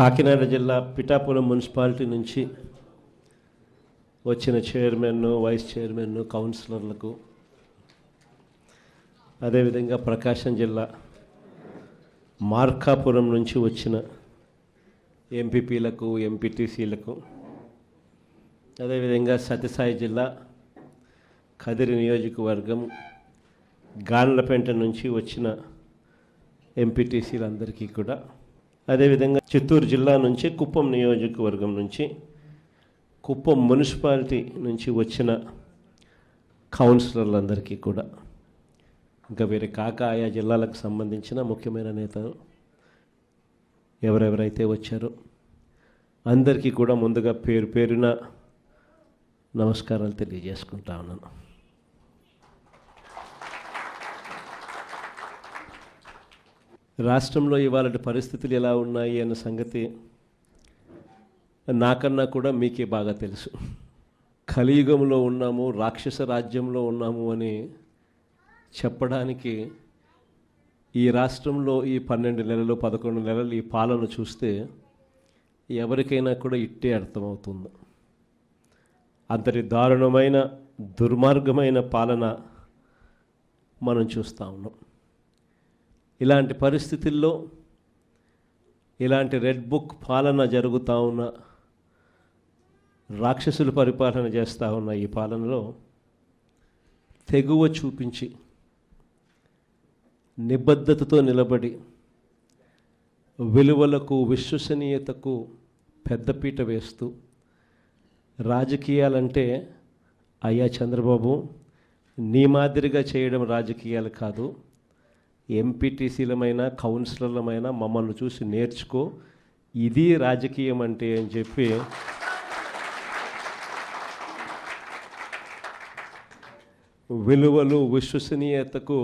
కాకినాడ జిల్లా పిఠాపురం మున్సిపాలిటీ నుంచి వచ్చిన చైర్మన్ వైస్ చైర్మన్ కౌన్సిలర్లకు అదేవిధంగా ప్రకాశం జిల్లా మార్కాపురం నుంచి వచ్చిన ఎంపీపీలకు ఎంపీటీసీలకు అదేవిధంగా సత్యసాయి జిల్లా కదిరి నియోజకవర్గం గాన్లపేంట నుంచి వచ్చిన ఎంపీటీసీలందరికీ కూడా అదేవిధంగా చిత్తూరు జిల్లా నుంచి కుప్పం నియోజకవర్గం నుంచి కుప్పం మున్సిపాలిటీ నుంచి వచ్చిన కౌన్సిలర్లందరికీ కూడా ఇంకా వేరే కాక ఆయా జిల్లాలకు సంబంధించిన ముఖ్యమైన నేతలు ఎవరెవరైతే వచ్చారో అందరికీ కూడా ముందుగా పేరు పేరున నమస్కారాలు తెలియజేసుకుంటా ఉన్నాను. రాష్ట్రంలో ఇవాళ పరిస్థితులు ఎలా ఉన్నాయి అన్న సంగతి నాకన్నా కూడా మీకే బాగా తెలుసు. కలియుగంలో ఉన్నాము రాక్షస రాజ్యంలో ఉన్నాము అని చెప్పడానికి ఈ రాష్ట్రంలో ఈ పన్నెండు నెలలు పదకొండు నెలలు ఈ పాలన చూస్తే ఎవరికైనా కూడా ఇట్టే అర్థమవుతుంది. అంతటి దారుణమైన దుర్మార్గమైన పాలన మనం చూస్తూ ఉన్నాం. ఇలాంటి పరిస్థితుల్లో ఇలాంటి రెడ్ బుక్ పాలన జరుగుతూ ఉన్న రాక్షసులు పరిపాలన చేస్తూ ఉన్న ఈ పాలనలో తెగువ చూపించి నిబద్ధతతో నిలబడి విలువలకు విశ్వసనీయతకు పెద్దపీట వేస్తూ రాజకీయాలంటే అయ్యా చంద్రబాబు నీ మాదిరిగా చేయడం రాజకీయాలు కాదు. ఎంపీటీసీలమైన కౌన్సిలర్లమైన మమ్మల్ని చూసి నేర్చుకో. ఇది రాజకీయం అంటే అని చెప్పి విలువలు విశ్వసనీయతకు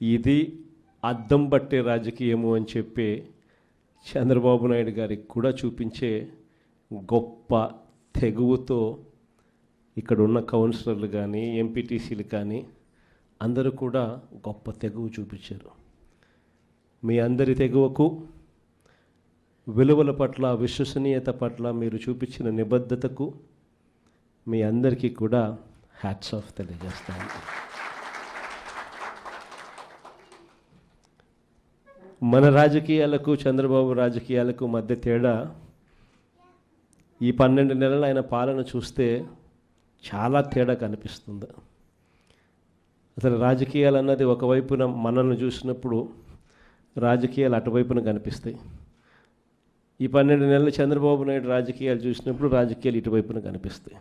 ఇది అద్దం పట్టే రాజకీయము అని చెప్పి చంద్రబాబు నాయుడు గారికి కూడా చూపించే గొప్ప తెగువతో ఇక్కడ ఉన్న కౌన్సిలర్లు కానీ ఎంపీటీసీలు కానీ అందరూ కూడా గొప్ప తెగువ చూపించారు. మీ అందరి తెగువకు విలువల పట్ల విశ్వసనీయత పట్ల మీరు చూపించిన నిబద్ధతకు మీ అందరికీ కూడా హ్యాట్స్ ఆఫ్ తెలియజేస్తాను. మన రాజకీయాలకు చంద్రబాబు రాజకీయాలకు మధ్య తేడా ఈ పన్నెండు నెలలు ఆయన పాలన చూస్తే చాలా తేడా కనిపిస్తుంది. అసలు రాజకీయాలు అన్నది ఒకవైపున మనల్ని చూసినప్పుడు రాజకీయాలు అటువైపున కనిపిస్తాయి. ఈ పన్నెండు నెలలు చంద్రబాబు నాయుడు రాజకీయాలు చూసినప్పుడు రాజకీయాలు ఇటువైపున కనిపిస్తాయి.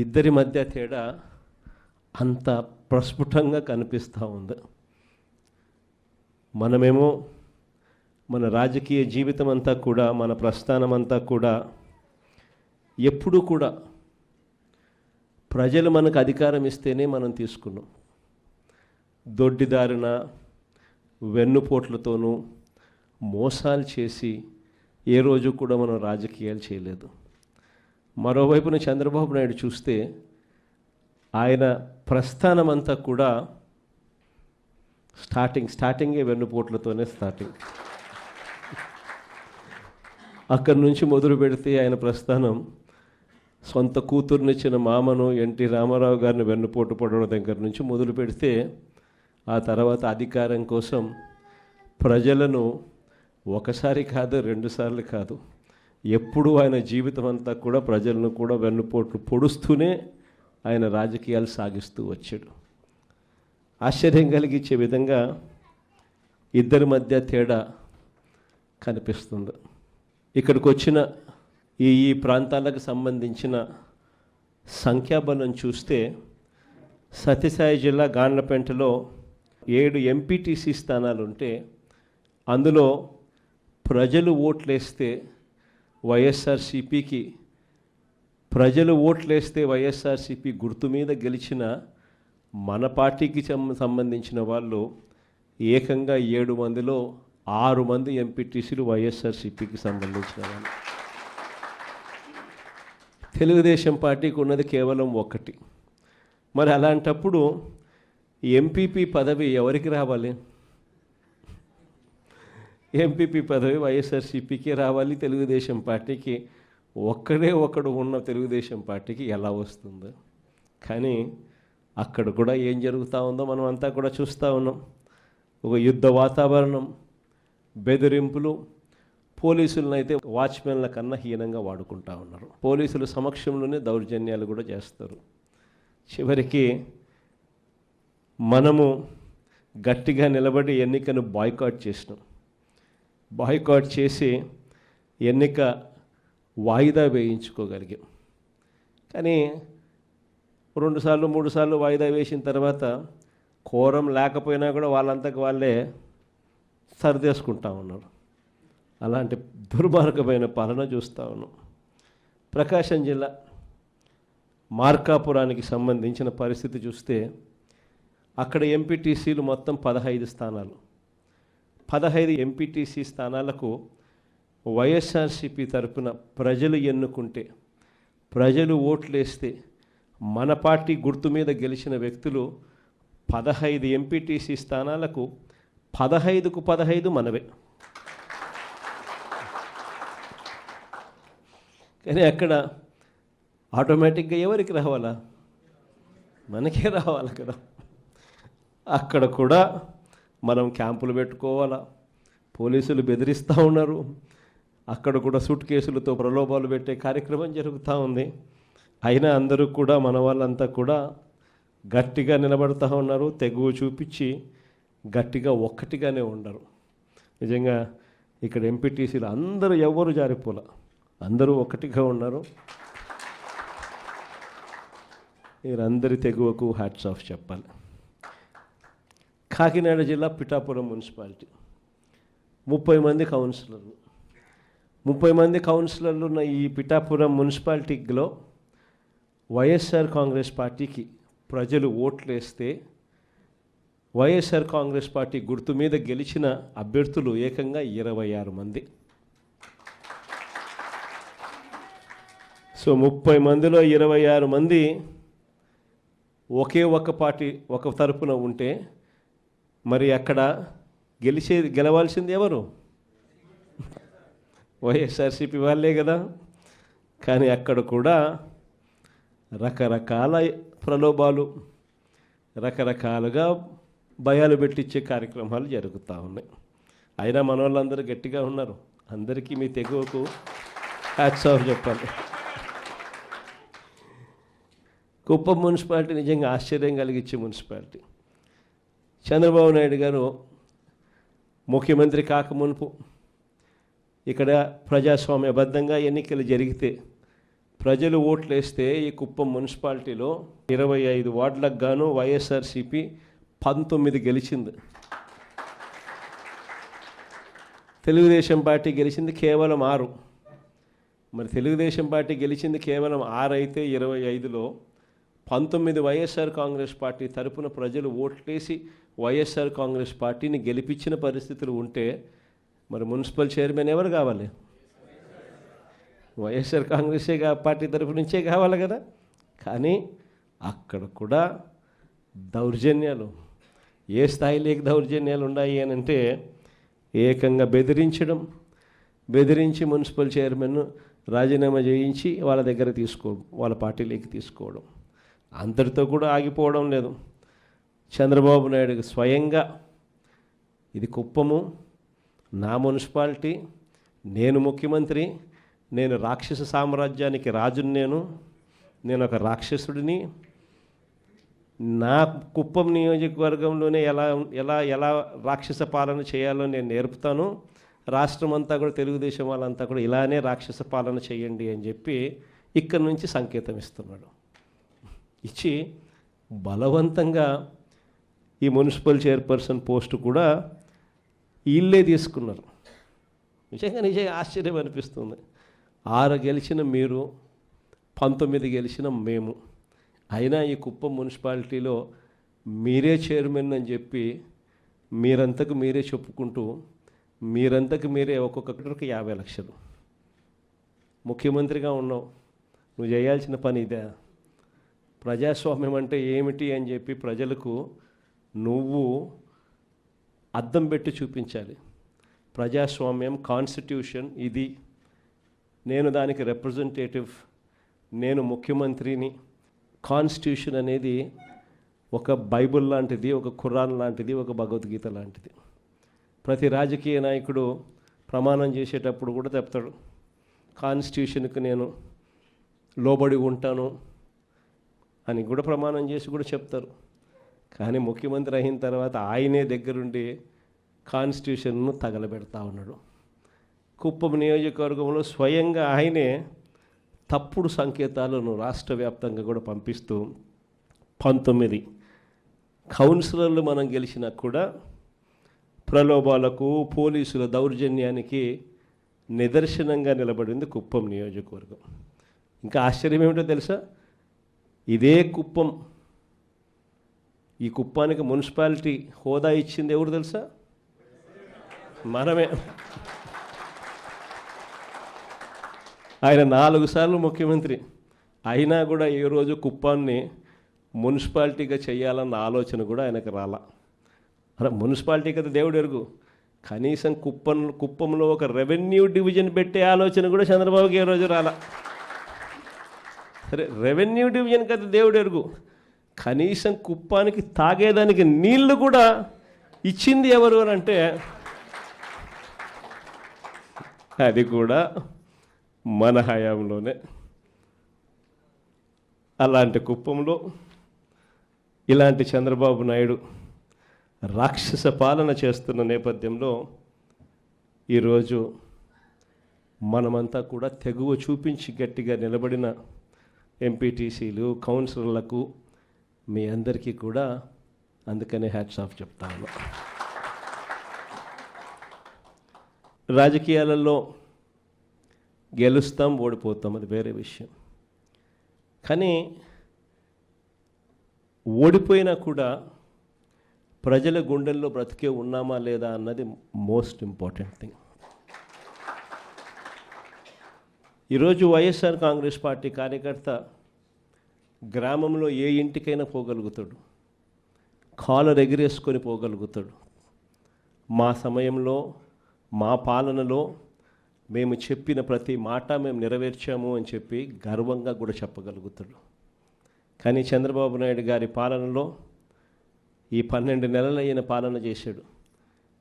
ఇద్దరి మధ్య తేడా అంత ప్రస్ఫుటంగా కనిపిస్తూ ఉంది. మనమేమో మన రాజకీయ జీవితం అంతా కూడా మన ప్రస్థానం అంతా కూడా ఎప్పుడూ కూడా ప్రజలు మనకు అధికారం ఇస్తేనే మనం తీసుకున్నాం. దొడ్డిదారిన వెన్నుపోట్లతోనూ మోసాలు చేసి ఏ రోజు కూడా మనం రాజకీయాలు చేయలేదు. మరోవైపున చంద్రబాబు నాయుడు చూస్తే ఆయన ప్రస్థానం అంతా కూడా స్టార్టింగ్ స్టార్టింగే వెన్నుపోట్లతోనే స్టార్టింగ్. అక్కడి నుంచి మొదలు పెడితే ఆయన ప్రస్థానం సొంత కూతుర్నిచ్చిన మామను ఎన్టీ రామారావు గారిని వెన్నుపోటు పడడం దగ్గర నుంచి మొదలు పెడితే ఆ తర్వాత అధికారం కోసం ప్రజలను ఒకసారి కాదు రెండుసార్లు కాదు ఎప్పుడు ఆయన జీవితం అంతా కూడా ప్రజలను కూడా వెన్నుపోట్లు పొడుస్తూనే ఆయన రాజకీయాలు సాగిస్తూ వచ్చాడు. ఆశ్చర్యం కలిగించే విధంగా ఇద్దరి మధ్య తేడా కనిపిస్తుంది. ఇక్కడికి వచ్చిన ఈ ఈ ప్రాంతాలకు సంబంధించిన సంఖ్యాబలం చూస్తే సత్యసాయి జిల్లా గాండ్లపేంటలో ఏడు ఎంపీటీసీ స్థానాలు ఉంటే అందులో ప్రజలు ఓట్లేస్తే వైఎస్ఆర్సిపికి ప్రజలు ఓట్లేస్తే వైఎస్ఆర్సిపి గుర్తు మీద గెలిచిన మన పార్టీకి సం- సంబంధించిన వాళ్ళు ఏకంగా ఏడు మందిలో ఆరు మంది ఎంపీటీసీలు వైఎస్ఆర్సిపికి సంబంధించిన వాళ్ళు. తెలుగుదేశం పార్టీకి ఉన్నది కేవలం ఒకటి. మరి అలాంటప్పుడు ఎంపీపీ పదవి ఎవరికి రావాలి? ఎంపీపీ పదవి వైఎస్ఆర్సీపీకి రావాలి తెలుగుదేశం పార్టీకి ఒక్కడే ఒకడు ఉన్న తెలుగుదేశం పార్టీకి ఎలా వస్తుందో? కానీ అక్కడ కూడా ఏం జరుగుతూ ఉందో మనం అంతా కూడా చూస్తూ ఉన్నాం. ఒక యుద్ధ వాతావరణం బెదిరింపులు పోలీసులను అయితే వాచ్మెన్ల కన్నా హీనంగా వాడుకుంటా ఉన్నారు. పోలీసుల సమక్షంలోనే దౌర్జన్యాలు కూడా చేస్తారు. చివరికి మనము గట్టిగా నిలబడి ఎన్నికను బాయ్కాట్ చేసినాం. బాయ్కాట్ చేసి ఎన్నిక వాయిదా వేయించుకోగలిగాం. కానీ రెండుసార్లు మూడు సార్లు వాయిదా వేసిన తర్వాత కోరం లేకపోయినా కూడా వాళ్ళంతకు వాళ్ళే సరిదేసుకుంటా ఉన్నారు. అలాంటి దుర్మార్గమైన పాలన చూస్తూ ఉన్నాం. ప్రకాశం జిల్లా మార్కాపురానికి సంబంధించిన పరిస్థితి చూస్తే అక్కడ ఎంపీటీసీలు మొత్తం పదహైదు స్థానాలు. పదహైదు ఎంపీటీసీ స్థానాలకు వైఎస్ఆర్సీపీ తరపున ప్రజలు ఎన్నుకుంటే ప్రజలు ఓట్లేస్తే మన పార్టీ గుర్తు మీద గెలిచిన వ్యక్తులు పదహైదు ఎంపీటీసీ స్థానాలకు పదహైదుకు పదహైదు మనవే. కానీ అక్కడ ఆటోమేటిక్గా ఎవరికి రావాలా? మనకే రావాలి కదా. అక్కడ కూడా మనం క్యాంపులు పెట్టుకోవాలా. పోలీసులు బెదిరిస్తూ ఉన్నారు. అక్కడ కూడా సూట్ కేసులతో ప్రలోభాలు పెట్టే కార్యక్రమం జరుగుతూ ఉంది. అయినా అందరూ కూడా మన వాళ్ళంతా కూడా గట్టిగా నిలబడుతూ ఉన్నారు. తెగువ చూపించి గట్టిగా ఒక్కటిగానే ఉండరు. నిజంగా ఇక్కడ ఎంపీటీసీలు అందరూ ఎవరు జారిపోలే? అందరూ ఒకటిగా ఉన్నారు. మీరందరి తెగువకు హ్యాట్స్ ఆఫ్ చెప్పాలి. కాకినాడ జిల్లా పిఠాపురం మున్సిపాలిటీ. ముప్పై మంది కౌన్సిలర్లు. ముప్పై మంది కౌన్సిలర్లు ఉన్న ఈ పిఠాపురం మున్సిపాలిటీలో వైఎస్ఆర్ కాంగ్రెస్ పార్టీకి ప్రజలు ఓట్లు వేస్తే వైఎస్ఆర్ కాంగ్రెస్ పార్టీ గుర్తు మీద గెలిచిన అభ్యర్థులు ఏకంగా ఇరవై ఆరు మంది. సో ముప్పై మందిలో ఇరవై ఆరు మంది ఒకే ఒక పార్టీ ఒక తరపున ఉంటే మరి అక్కడ గెలిచేది గెలవాల్సింది ఎవరు? వైఎస్ఆర్సీపీ వాళ్ళే కదా. కానీ అక్కడ కూడా రకరకాల ప్రలోభాలు రకరకాలుగా భయాలు పెట్టించే కార్యక్రమాలు జరుగుతూ ఉన్నాయి. అయినా మన వాళ్ళందరూ గట్టిగా ఉన్నారు. అందరికీ మీ తెగువకు హ్యాట్స్ ఆఫ్ చెప్పాలి. కుప్పం మున్సిపాలిటీ నిజంగా ఆశ్చర్యం కలిగించే మున్సిపాలిటీ. చంద్రబాబు నాయుడు గారు ముఖ్యమంత్రి కాకమునుపు ఇక్కడ ప్రజాస్వామ్యబద్ధంగా ఎన్నికలు జరిగితే ప్రజలు ఓట్లు వేస్తే ఈ కుప్పం మున్సిపాలిటీలో ఇరవై ఐదు వార్డులకు గాను వైఎస్ఆర్సిపి పంతొమ్మిది గెలిచింది. తెలుగుదేశం పార్టీ గెలిచింది కేవలం ఆరు. మరి తెలుగుదేశం పార్టీ గెలిచింది కేవలం ఆరు అయితే ఇరవై ఐదులో పంతొమ్మిది వైఎస్ఆర్ కాంగ్రెస్ పార్టీ తరపున ప్రజలు ఓట్లేసి వైఎస్ఆర్ కాంగ్రెస్ పార్టీని గెలిపించిన పరిస్థితులు ఉంటే మరి మున్సిపల్ చైర్మన్ ఎవరు కావాలి? వైఎస్ఆర్ కాంగ్రెసే కా- పార్టీ తరపు నుంచే కావాలి కదా. కానీ అక్కడ కూడా దౌర్జన్యాలు. ఏ స్థాయిలోకి దౌర్జన్యాలు ఉన్నాయి అని అంటే ఏకంగా బెదిరించడం బెదిరించి మున్సిపల్ చైర్మన్ రాజీనామా చేయించి వాళ్ళ దగ్గర తీసుకోవడం వాళ్ళ పార్టీలోకి తీసుకోవడం. అంతటితో కూడా ఆగిపోవడం లేదు. చంద్రబాబు నాయుడు స్వయంగా ఇది కుప్పము నా మున్సిపాలిటీ నేను ముఖ్యమంత్రి నేను రాక్షస సామ్రాజ్యానికి రాజుని నేను నేను ఒక రాక్షసుడిని. నా కుప్పం నియోజకవర్గంలోనే ఎలా ఎలా ఎలా రాక్షస పాలన చేయాలో నేను నేర్పుతాను. రాష్ట్రం అంతా కూడా తెలుగుదేశం వాళ్ళంతా కూడా ఇలానే రాక్షస పాలన చేయండి అని చెప్పి ఇక్కడి నుంచి సంకేతం ఇస్తున్నాడు. ఇచ్చి బలవంతంగా ఈ మున్సిపల్ చైర్పర్సన్ పోస్టు కూడా వీళ్ళే తీసుకున్నారు. నిజంగా నిజంగా ఆశ్చర్యం అనిపిస్తుంది. ఆరు గెలిచిన మీరు పంతొమ్మిది గెలిచిన మేము. అయినా ఈ కుప్పం మున్సిపాలిటీలో మీరే చైర్మన్ అని చెప్పి మీరంతకు మీరే చెప్పుకుంటూ మీరంతకు మీరే ఒక్కొక్కరికి యాభై లక్షలు. ముఖ్యమంత్రిగా ఉన్నావు. నువ్వు చేయాల్సిన పని ఇదే. ప్రజాస్వామ్యం అంటే ఏమిటి అని చెప్పి ప్రజలకు నువ్వు అద్దం పెట్టి చూపించాలి. ప్రజాస్వామ్యం కాన్స్టిట్యూషన్ ఇది. నేను దానికి రిప్రజెంటేటివ్ నేను ముఖ్యమంత్రిని. కాన్స్టిట్యూషన్ అనేది ఒక బైబిల్ లాంటిది ఒక ఖురాన్ లాంటిది ఒక భగవద్గీత లాంటిది. ప్రతి రాజకీయ నాయకుడు ప్రమాణం చేసేటప్పుడు కూడా చెప్తాడు కాన్స్టిట్యూషన్కి నేను లోబడి ఉంటాను అని కూడా ప్రమాణం చేసి కూడా చెప్తారు. కానీ ముఖ్యమంత్రి అయిన తర్వాత ఆయనే దగ్గరుండి కాన్స్టిట్యూషన్ను తగలబెడతా ఉన్నాడు. కుప్పం నియోజకవర్గంలో స్వయంగా ఆయనే తప్పుడు సంకేతాలను రాష్ట్ర వ్యాప్తంగా కూడా పంపిస్తూ పంతొమ్మిది కౌన్సిలర్లు మనం గెలిచినా కూడా ప్రలోభాలకు పోలీసుల దౌర్జన్యానికి నిదర్శనంగా నిలబడింది కుప్పం నియోజకవర్గం. ఇంకా ఆశ్చర్యం ఏమిటో తెలుసా? ఇదే కుప్పం. ఈ కుప్పానికి మున్సిపాలిటీ హోదా ఇచ్చింది ఎవరు తెలుసా? మనమే. ఆయన నాలుగు సార్లు ముఖ్యమంత్రి. అయినా కూడా ఏ రోజు కుప్పాన్ని మున్సిపాలిటీగా చేయాలన్న ఆలోచన కూడా ఆయనకు రాలా. అలా మున్సిపాలిటీ కదా దేవుడు ఎరుగు. కనీసం కుప్పం కుప్పంలో ఒక రెవెన్యూ డివిజన్ పెట్టే ఆలోచన కూడా చంద్రబాబుకి ఏ రోజు రాలా. సరే రెవెన్యూ డివిజన్ కదా దేవుడు ఎరుగు. కనీసం కుప్పానికి తాగేదానికి నీళ్ళు కూడా ఇచ్చింది ఎవరు అని అంటే అది కూడా మన హయాంలోనే. అలాంటి కుప్పంలో ఇలాంటి చంద్రబాబు నాయుడు రాక్షస పాలన చేస్తున్న నేపథ్యంలో ఈరోజు మనమంతా కూడా తెగువ చూపించి గట్టిగా నిలబడిన ఎంపీటీసీలు కౌన్సిలర్లకు మీ అందరికీ కూడా అందుకనే హ్యాట్స్ ఆఫ్ చెప్తాను. రాజకీయాలలో గెలుస్తాం ఓడిపోతాం అది వేరే విషయం. కానీ ఓడిపోయినా కూడా ప్రజల గుండెల్లో బ్రతికే ఉన్నామా లేదా అన్నది మోస్ట్ ఇంపార్టెంట్ థింగ్ ఈరోజు వైఎస్ఆర్ కాంగ్రెస్ పార్టీ కార్యకర్త గ్రామంలో ఏ ఇంటికైనా పోగలుగుతాడు. కాలర్ ఎగిరేసుకొని పోగలుగుతాడు. మా సమయంలో మా పాలనలో మేము చెప్పిన ప్రతి మాట మేము నెరవేర్చాము అని చెప్పి గర్వంగా కూడా చెప్పగలుగుతాడు. కానీ చంద్రబాబు నాయుడు గారి పాలనలో ఈ పన్నెండు నెలలు అయిన పాలన చేశాడు.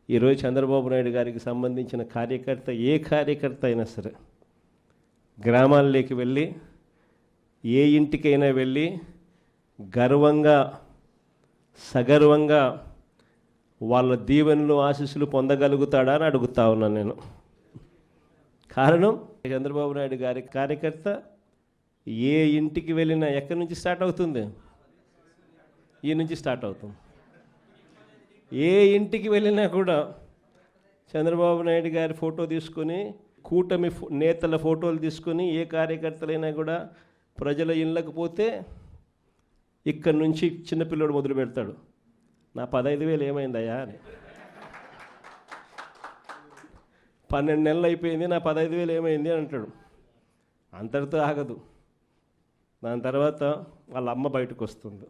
ఈరోజు చంద్రబాబు నాయుడు గారికి సంబంధించిన కార్యకర్త ఏ కార్యకర్త అయినా సరే గ్రామాల్లోకి వెళ్ళి ఏ ఇంటికైనా వెళ్ళి గర్వంగా సగర్వంగా వాళ్ళ దీవెనలు ఆశీస్సులు పొందగలుగుతాడా అని అడుగుతా ఉన్నాను నేను. కారణం చంద్రబాబు నాయుడు గారి కార్యకర్త ఏ ఇంటికి వెళ్ళినా ఎక్కడి నుంచి స్టార్ట్ అవుతుంది? ఈ నుంచి స్టార్ట్ అవుతుంది. ఏ ఇంటికి వెళ్ళినా కూడా చంద్రబాబు నాయుడు గారి ఫోటో తీసుకొని కూటమి ఫో- నేతల ఫోటోలు తీసుకొని ఏ కార్యకర్తలైనా కూడా ప్రజల ఇళ్ళకు పోతే ఇక్కడి నుంచి చిన్నపిల్లడు మొదలు పెడతాడు. నా పదహైదు వేలు ఏమైందయ్యా అని. పన్నెండు నెలలు అయిపోయింది నా పదహైదు వేలు ఏమైంది అని అంటాడు. అంతటితో ఆగదు. దాని తర్వాత వాళ్ళ అమ్మ బయటకు వస్తుంది.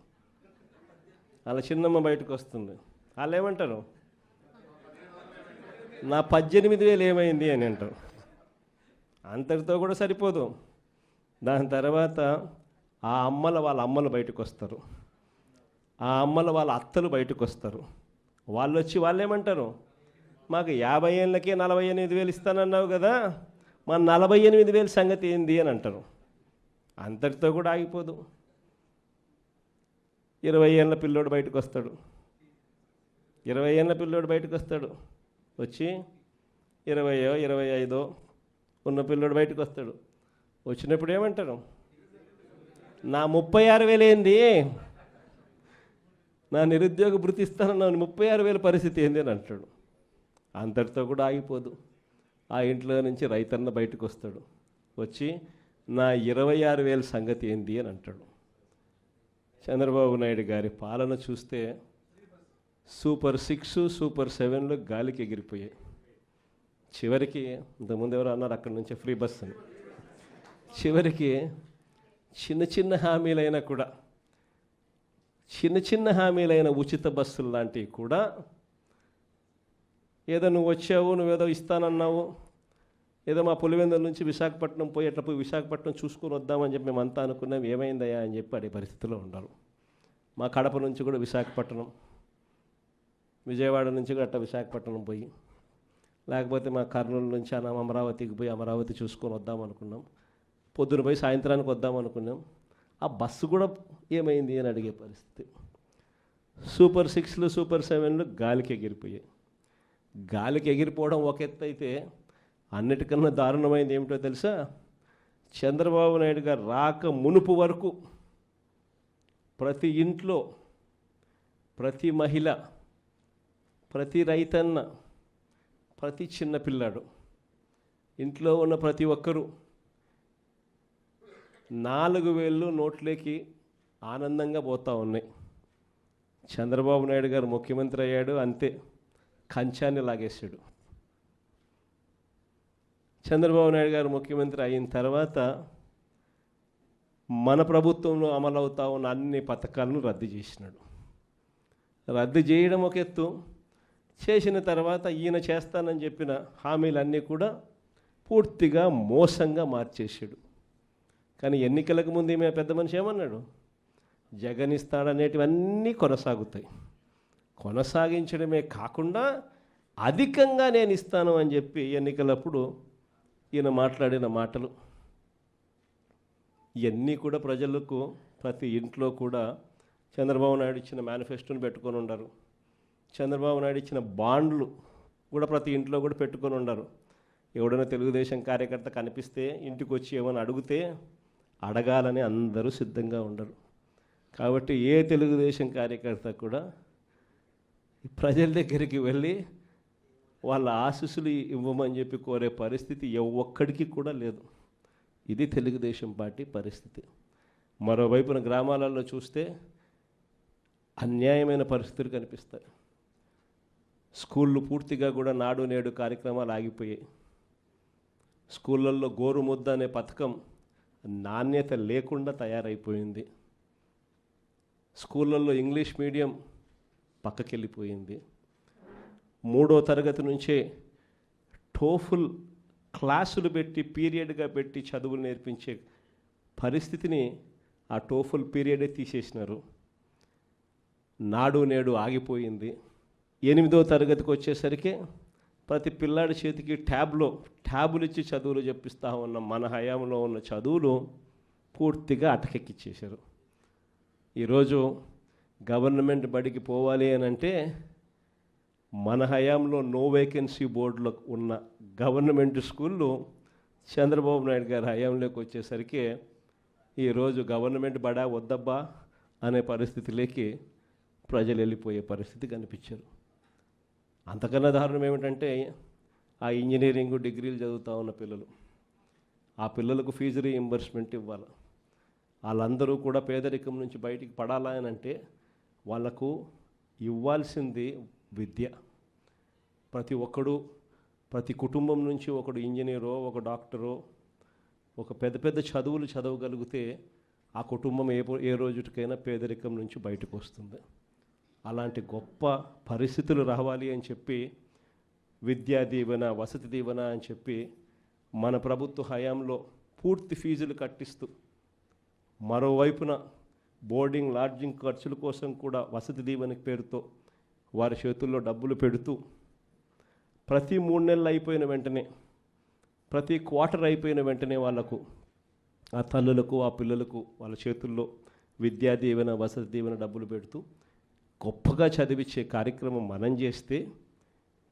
వాళ్ళ చిన్నమ్మ బయటకు వస్తుంది. వాళ్ళు ఏమంటారు? నా పద్దెనిమిది వేలు ఏమైంది అని అంటారు. అంతటితో కూడా సరిపోదు. దాని తర్వాత ఆ అమ్మల వాళ్ళ అమ్మలు బయటకు వస్తారు ఆ అమ్మల వాళ్ళ అత్తలు బయటకు వస్తారు వాళ్ళు వచ్చి వాళ్ళు ఏమంటారు మాకు యాభై ఏళ్ళకే నలభై ఎనిమిది వేలు ఇస్తానన్నావు కదా మా నలభై ఎనిమిది వేలు సంగతి ఏంది అని అంటారు. అంతటితో కూడా ఆగిపోదు. ఇరవై ఏళ్ళ పిల్లోడు బయటకు వస్తాడు ఇరవై ఏళ్ళ పిల్లోడు బయటకు వస్తాడు వచ్చి ఇరవయో ఇరవై ఐదో ఉన్న పిల్లోడు బయటకు వస్తాడు. వచ్చినప్పుడు ఏమంటారు? నా ముప్పై ఆరు వేలు ఏంది? నా నిరుద్యోగ భృతి ముప్పై ఆరు వేల పరిస్థితి ఏంది అని అంటాడు. అంతటితో కూడా ఆగిపోదు. ఆ ఇంట్లో నుంచి రైతన్న బయటకు వస్తాడు. వచ్చి నా ఇరవై ఆరు వేల సంగతి ఏంది అని అంటాడు. చంద్రబాబు నాయుడు గారి పాలన చూస్తే సూపర్ సిక్స్ సూపర్ సెవెన్లో గాలికి ఎగిరిపోయాయి. చివరికి ఇంతకుముందు ఎవరు అన్నారు అక్కడి నుంచి ఫ్రీ బస్ అని. చివరికి చిన్న చిన్న హామీలైనా కూడా చిన్న చిన్న హామీలైన ఉచిత బస్సులు లాంటివి కూడా ఏదో నువ్వు వచ్చావు నువ్వేదో ఇస్తానన్నావు ఏదో మా పులివెందుల నుంచి విశాఖపట్నం పోయి అట్లా పోయి విశాఖపట్నం చూసుకొని వద్దామని చెప్పి మేమంతా అనుకున్నాం ఏమైందయ్యా అని చెప్పి అడే పరిస్థితిలో ఉండాలి మా కడప నుంచి కూడా విశాఖపట్నం విజయవాడ నుంచి కూడా అట్లా విశాఖపట్నం పోయి లేకపోతే మా కర్నూలు నుంచి అన్న అమరావతికి పోయి అమరావతి చూసుకొని వద్దాం అనుకున్నాం. పొద్దున పోయి సాయంత్రానికి వద్దాం అనుకున్నాం. ఆ బస్సు కూడా ఏమైంది అని అడిగే పరిస్థితి. సూపర్ సిక్స్లు సూపర్ సెవెన్లు గాలికి ఎగిరిపోయాయి. గాలికి ఎగిరిపోవడం ఒక ఎత్తు అయితే అన్నిటికన్నా దారుణమైంది ఏమిటో తెలుసా? చంద్రబాబు నాయుడు గారు రాక మునుపు వరకు ప్రతి ఇంట్లో ప్రతి మహిళ ప్రతి రైతన్న ప్రతి చిన్న పిల్లాడు ఇంట్లో ఉన్న ప్రతి ఒక్కరూ నాలుగు వేళ్ళు నోట్లోకి ఆనందంగా పోతూ ఉన్నాయి. చంద్రబాబు నాయుడు గారు ముఖ్యమంత్రి అయ్యాడు అంతే. కంచాన్ని లాగేశాడు. చంద్రబాబు నాయుడు గారు ముఖ్యమంత్రి అయిన తర్వాత మన ప్రభుత్వంలో అమలవుతా ఉన్న అన్ని పథకాలను రద్దు చేసినాడు. రద్దు చేయడం ఒక ఎత్తు చేసిన తర్వాత ఈయన చేస్తానని చెప్పిన హామీలన్నీ కూడా పూర్తిగా మోసంగా మార్చేసాడు కానీ ఎన్నికలకు ముందు ఈమె పెద్ద మనిషి ఏమన్నాడు? జగన్ ఇస్తాడనేటివన్నీ కొనసాగుతాయి. కొనసాగించడమే కాకుండా అధికంగా నేను ఇస్తాను అని చెప్పి ఎన్నికలప్పుడు ఈయన మాట్లాడిన మాటలు. ఇవన్నీ కూడా ప్రజలకు ప్రతి ఇంట్లో కూడా చంద్రబాబు నాయుడు ఇచ్చిన మేనిఫెస్టోని పెట్టుకొని ఉండరు. చంద్రబాబు నాయుడు ఇచ్చిన బాండ్లు కూడా ప్రతి ఇంట్లో కూడా పెట్టుకొని ఉండరు. ఎవడైనా తెలుగుదేశం కార్యకర్త కనిపిస్తే ఇంటికి వచ్చి ఏమైనా అడిగితే అడగాలని అందరూ సిద్ధంగా ఉండరు. కాబట్టి ఏ తెలుగుదేశం కార్యకర్త కూడా ప్రజల దగ్గరికి వెళ్ళి వాళ్ళ ఆశీస్సులు ఇవ్వమని చెప్పి కోరే పరిస్థితి ఒక్కడికి కూడా లేదు. ఇది తెలుగుదేశం పార్టీ పరిస్థితి. మరోవైపున గ్రామాలలో చూస్తే అన్యాయమైన పరిస్థితులు కనిపిస్తాయి. స్కూళ్ళు పూర్తిగా కూడా నాడు నేడు కార్యక్రమాలు ఆగిపోయాయి. స్కూళ్ళల్లో గోరుముద్ద అనే పథకం నాణ్యత లేకుండా తయారైపోయింది. స్కూళ్ళల్లో ఇంగ్లీష్ మీడియం పక్కకెళ్ళిపోయింది. మూడో తరగతి నుంచే టోఫుల్ క్లాసులు పెట్టి పీరియడ్గా పెట్టి చదువులు నేర్పించే పరిస్థితిని ఆ టోఫుల్ పీరియడే తీసేసినారు. నాడు నేడు ఆగిపోయింది. ఎనిమిదో తరగతికి వచ్చేసరికి ప్రతి పిల్లాడి చేతికి ట్యాబ్లో ట్యాబులు ఇచ్చి చదువులు చెప్పిస్తూ ఉన్న మన హయాంలో ఉన్న చదువులు పూర్తిగా అటకెక్కిచ్చేశారు ఈరోజు గవర్నమెంట్ బడికి పోవాలి అని అంటే మన హయాంలో నో వేకెన్సీ బోర్డులో ఉన్న గవర్నమెంట్ స్కూళ్ళు చంద్రబాబు నాయుడు గారి హయాంలోకి వచ్చేసరికి ఈరోజు గవర్నమెంట్ బడా వద్దబ్బా అనే పరిస్థితిలోకి ప్రజలు వెళ్ళిపోయే పరిస్థితి కనిపించారు. అంతకన్నా దారుణం ఏమిటంటే ఆ ఇంజనీరింగ్ డిగ్రీలు చదువుతూ ఉన్న పిల్లలు. ఆ పిల్లలకు ఫీజు రీఎంబర్స్మెంట్ ఇవ్వాలి. వాళ్ళందరూ కూడా పేదరికం నుంచి బయటికి పడాలా అని అంటే వాళ్ళకు ఇవ్వాల్సింది విద్య. ప్రతి ఒక్కడు ప్రతి కుటుంబం నుంచి ఒకడు ఇంజనీరో ఒక డాక్టరో ఒక పెద్ద పెద్ద చదువులు చదవగలిగితే ఆ కుటుంబం ఏ ఏ రోజుటికైనా పేదరికం నుంచి బయటకు వస్తుంది. అలాంటి గొప్ప పరిస్థితులు రావాలి అని చెప్పి విద్యా దీవెన వసతి దీవెన అని చెప్పి మన ప్రభుత్వ హయాంలో పూర్తి ఫీజులు కట్టిస్తూ మరోవైపున బోర్డింగ్ లాడ్జింగ్ ఖర్చుల కోసం కూడా వసతి దీవెన పేరుతో వారి చేతుల్లో డబ్బులు పెడుతూ ప్రతి మూడు నెలలు అయిపోయిన వెంటనే ప్రతి క్వార్టర్ అయిపోయిన వెంటనే వాళ్ళకు ఆ తల్లులకు ఆ పిల్లలకు వాళ్ళ చేతుల్లో విద్యా దీవెన వసతి దీవెన డబ్బులు పెడుతూ గొప్పగా చదివించే కార్యక్రమం మనం చేస్తే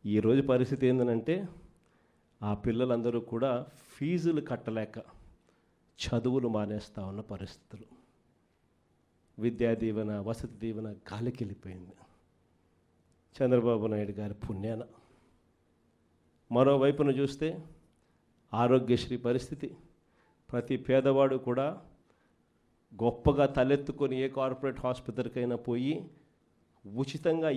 ఈరోజు పరిస్థితి ఏంటంటే ఆ పిల్లలందరూ కూడా ఫీజులు కట్టలేక చదువులు మానేస్తా ఉన్న పరిస్థితులు. విద్యా దీవెన వసతి దీవెన గాలికి వెళ్ళిపోయింది. చంద్రబాబు నాయుడు గారి పుణ్యాన. మరోవైపున చూస్తే ఆరోగ్యశ్రీ పరిస్థితి. ప్రతి పేదవాడు కూడా గొప్పగా తలెత్తుకొని ఏ కార్పొరేట్ హాస్పిటల్కైనా పోయి ఉచితంగా